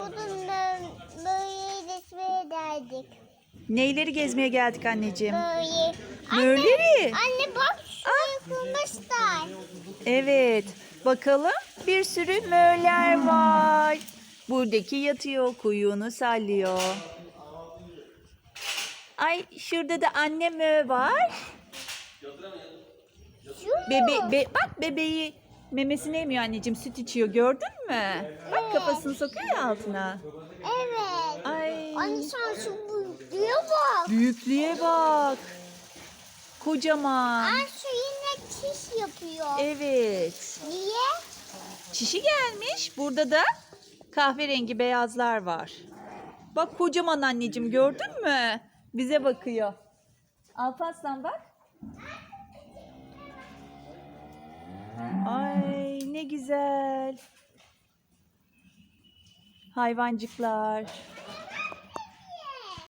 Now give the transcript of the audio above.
bununla böyle resme derdik. Neyleri gezmeye geldik anneciğim? Böyle. Nöleri? Anne, anne bak şuraya kurmuşlar. Evet. Bakalım bir sürü möller var. Buradaki yatıyor, kuyruğunu sallıyor. Ay şurada da anne mö var. Bebe be- bak bebeği memesini emiyor anneciğim süt içiyor gördün mü? Bak kafasını sokuyor ya altına. Evet. Ay Anne sen şu büyüğe bak. büyüklüğe bak. Kocaman. Anne şu yine çiş yapıyor. Evet. Niye? Çişi gelmiş. Burada da kahverengi beyazlar var. Bak kocaman anneciğim gördün mü? Bize bakıyor. Alparslan bak. Güzel. Hayvancıklar.